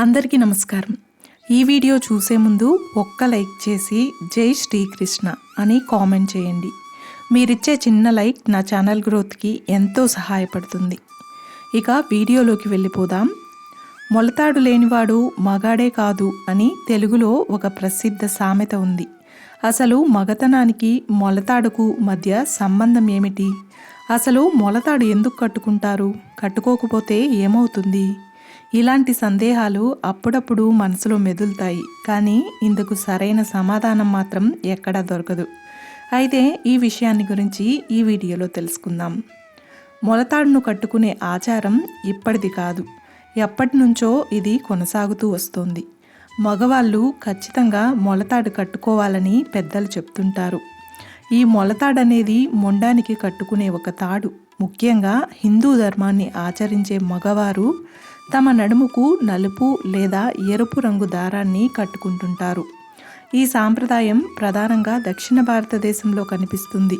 అందరికీ నమస్కారం. ఈ వీడియో చూసే ముందు ఒక్క లైక్ చేసి జై శ్రీకృష్ణ అని కామెంట్ చేయండి. మీరిచ్చే చిన్న లైక్ నా ఛానల్ గ్రోత్కి ఎంతో సహాయపడుతుంది. ఇక వీడియోలోకి వెళ్ళిపోదాం. మొలతాడు లేనివాడు మగాడే కాదు అని తెలుగులో ఒక ప్రసిద్ధ సామెత ఉంది. అసలు మగతనానికి మొలతాడుకు మధ్య సంబంధం ఏమిటి? అసలు మొలతాడు ఎందుకు కట్టుకుంటారు? కట్టుకోకపోతే ఏమవుతుంది? ఇలాంటి సందేహాలు అప్పుడప్పుడు మనసులో మెదులుతాయి కానీ ఇందుకు సరైన సమాధానం మాత్రం ఎక్కడా దొరకదు. అయితే ఈ విషయాన్ని గురించి ఈ వీడియోలో తెలుసుకుందాం. మొలతాడును కట్టుకునే ఆచారం ఇప్పటిది కాదు. ఎప్పటి నుంచో ఇది కొనసాగుతూ వస్తోంది. మగవాళ్ళు ఖచ్చితంగా మొలతాడు కట్టుకోవాలని పెద్దలు చెప్తుంటారు. ఈ మొలతాడు అనేది మొండానికి కట్టుకునే ఒక తాడు. ముఖ్యంగా హిందూ ధర్మాన్ని ఆచరించే మగవారు తమ నడుముకు నలుపు లేదా ఎరుపు రంగు దారాన్ని కట్టుకుంటుంటారు. ఈ సాంప్రదాయం ప్రధానంగా దక్షిణ భారతదేశంలో కనిపిస్తుంది.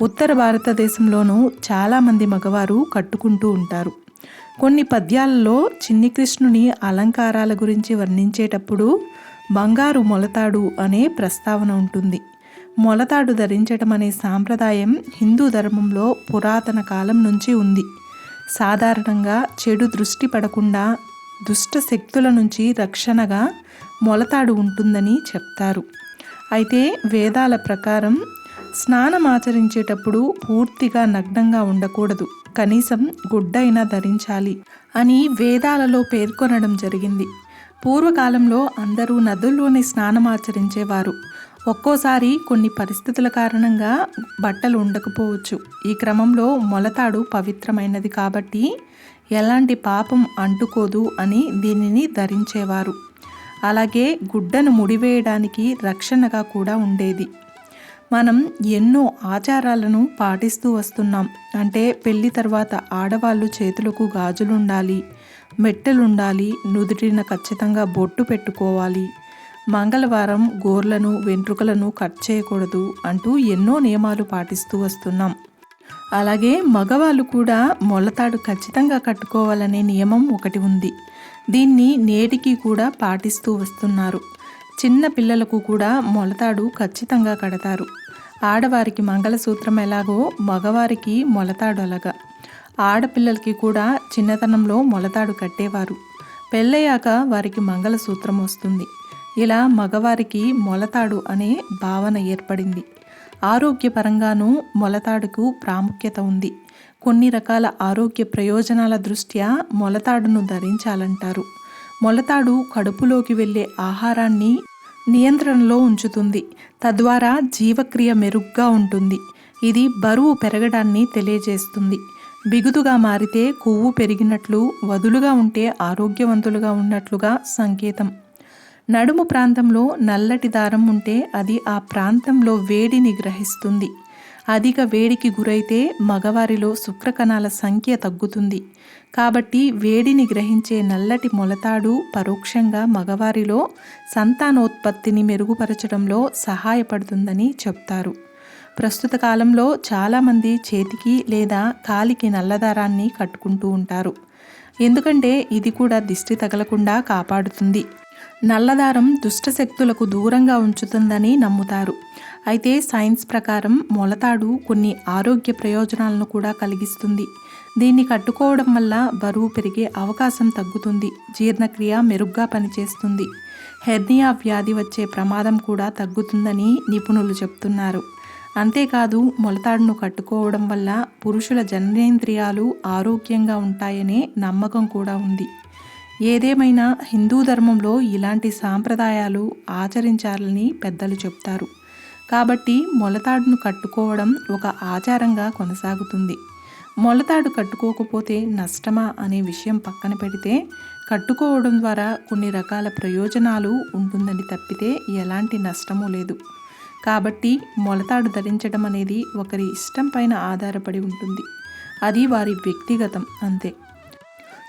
ఉత్తర భారతదేశంలోనూ చాలామంది మగవారు కట్టుకుంటూ ఉంటారు. కొన్ని పద్యాలలో చిన్ని కృష్ణుని అలంకారాల గురించి వర్ణించేటప్పుడు బంగారు మొలతాడు అనే ప్రస్తావన ఉంటుంది. మొలతాడు ధరించడం అనే సాంప్రదాయం హిందూ ధర్మంలో పురాతన కాలం నుంచి ఉంది. సాధారణంగా చెడు దృష్టి పడకుండా దుష్ట శక్తుల నుంచి రక్షణగా మొలతాడు ఉంటుందని చెప్తారు. అయితే వేదాల ప్రకారం స్నానం ఆచరించేటప్పుడు పూర్తిగా నగ్నంగా ఉండకూడదు. కనీసం గుడ్డైనా ధరించాలి అని వేదాలలో పేర్కొనడం జరిగింది. పూర్వకాలంలో అందరూ నదుల్లోనే స్నానం ఆచరించేవారు. ఒక్కోసారి కొన్ని పరిస్థితుల కారణంగా బట్టలు ఉండకపోవచ్చు. ఈ క్రమంలో మొలతాడు పవిత్రమైనది కాబట్టి ఎలాంటి పాపం అంటుకోదు అని దీనిని ధరించేవారు. అలాగే గుడ్డను ముడివేయడానికి రక్షణగా కూడా ఉండేది. మనం ఎన్నో ఆచారాలను పాటిస్తూ వస్తున్నాం. అంటే పెళ్ళి తర్వాత ఆడవాళ్ళు చేతులకు గాజులుండాలి మెట్టెలుండాలి నుదుటిన ఖచ్చితంగా బొట్టు పెట్టుకోవాలి. మంగళవారం గోర్లను వెంట్రుకలను కట్ చేయకూడదు అంటూ ఎన్నో నియమాలు పాటిస్తూ వస్తున్నాం. అలాగే మగవాళ్ళు కూడా మొలతాడు ఖచ్చితంగా కట్టుకోవాలనే నియమం ఒకటి ఉంది. దీన్ని నేటికి కూడా పాటిస్తూ వస్తున్నారు. చిన్న పిల్లలకు కూడా మొలతాడు ఖచ్చితంగా కడతారు. ఆడవారికి మంగళసూత్రం ఎలాగో మగవారికి మొలతాడు అలాగా. ఆడపిల్లలకి కూడా చిన్నతనంలో మొలతాడు కట్టేవారు. పెళ్ళయ్యాక వారికి మంగళసూత్రం వస్తుంది. ఇలా మగవారికి మొలతాడు అనే భావన ఏర్పడింది. ఆరోగ్యపరంగానూ మొలతాడుకు ప్రాముఖ్యత ఉంది. కొన్ని రకాల ఆరోగ్య ప్రయోజనాల దృష్ట్యా మొలతాడును ధరించాలంటారు. మొలతాడు కడుపులోకి వెళ్ళే ఆహారాన్ని నియంత్రణలో ఉంచుతుంది. తద్వారా జీవక్రియ మెరుగ్గా ఉంటుంది. ఇది బరువు పెరగడాన్ని తెలియజేస్తుంది. బిగుతుగా మారితే కొవ్వు పెరిగినట్లు వదులుగా ఉంటే ఆరోగ్యవంతులుగా ఉన్నట్లుగా సంకేతం. నడుము ప్రాంతంలో నల్లటి దారం ఉంటే అది ఆ ప్రాంతంలో వేడిని గ్రహిస్తుంది. అధిక వేడికి గురైతే మగవారిలో శుక్రకణాల సంఖ్య తగ్గుతుంది. కాబట్టి వేడిని గ్రహించే నల్లటి మొలతాడు పరోక్షంగా మగవారిలో సంతానోత్పత్తిని మెరుగుపరచడంలో సహాయపడుతుందని చెప్తారు. ప్రస్తుత కాలంలో చాలామంది చేతికి లేదా కాలికి నల్లదారాన్ని కట్టుకుంటూ ఉంటారు. ఎందుకంటే ఇది కూడా దిష్టి తగలకుండా కాపాడుతుంది. నల్లదారం దుష్టశక్తులకు దూరంగా ఉంచుతుందని నమ్ముతారు. అయితే సైన్స్ ప్రకారం మొలతాడు కొన్ని ఆరోగ్య ప్రయోజనాలను కూడా కలిగిస్తుంది. దీన్ని కట్టుకోవడం వల్ల బరువు పెరిగే అవకాశం తగ్గుతుంది. జీర్ణక్రియ మెరుగ్గా పనిచేస్తుంది. హెర్నియా వ్యాధి వచ్చే ప్రమాదం కూడా తగ్గుతుందని నిపుణులు చెప్తున్నారు. అంతేకాదు మొలతాడును కట్టుకోవడం వల్ల పురుషుల జననేంద్రియాలు ఆరోగ్యంగా ఉంటాయనే నమ్మకం కూడా ఉంది. ఏదేమైనా హిందూ ధర్మంలో ఇలాంటి సాంప్రదాయాలు ఆచరించాలని పెద్దలు చెప్తారు. కాబట్టి మొలతాడును కట్టుకోవడం ఒక ఆచారంగా కొనసాగుతుంది. మొలతాడు కట్టుకోకపోతే నష్టమా అనే విషయం పక్కన పెడితే కట్టుకోవడం ద్వారా కొన్ని రకాల ప్రయోజనాలు ఉంటుందని తప్పితే ఎలాంటి నష్టమూ లేదు. కాబట్టి మొలతాడు ధరించడం అనేది ఒకరి ఇష్టం పైన ఆధారపడి ఉంటుంది. అది వారి వ్యక్తిగతం అంతే.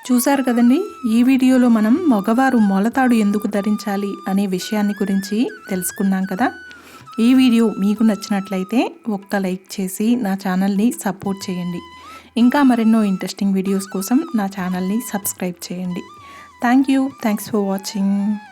చూశారు కదండి? ఈ వీడియోలో మనం మగవారు మొలతాడు ఎందుకు ధరించాలి అనే విషయాన్ని గురించి తెలుసుకున్నాం కదా? ఈ వీడియో మీకు నచ్చినట్లయితే ఒక్క లైక్ చేసి నా ఛానల్ని సపోర్ట్ చేయండి. ఇంకా మరెన్నో ఇంట్రెస్టింగ్ వీడియోస్ కోసం నా ఛానల్ని సబ్స్క్రైబ్ చేయండి. Thank you. Thanks for watching.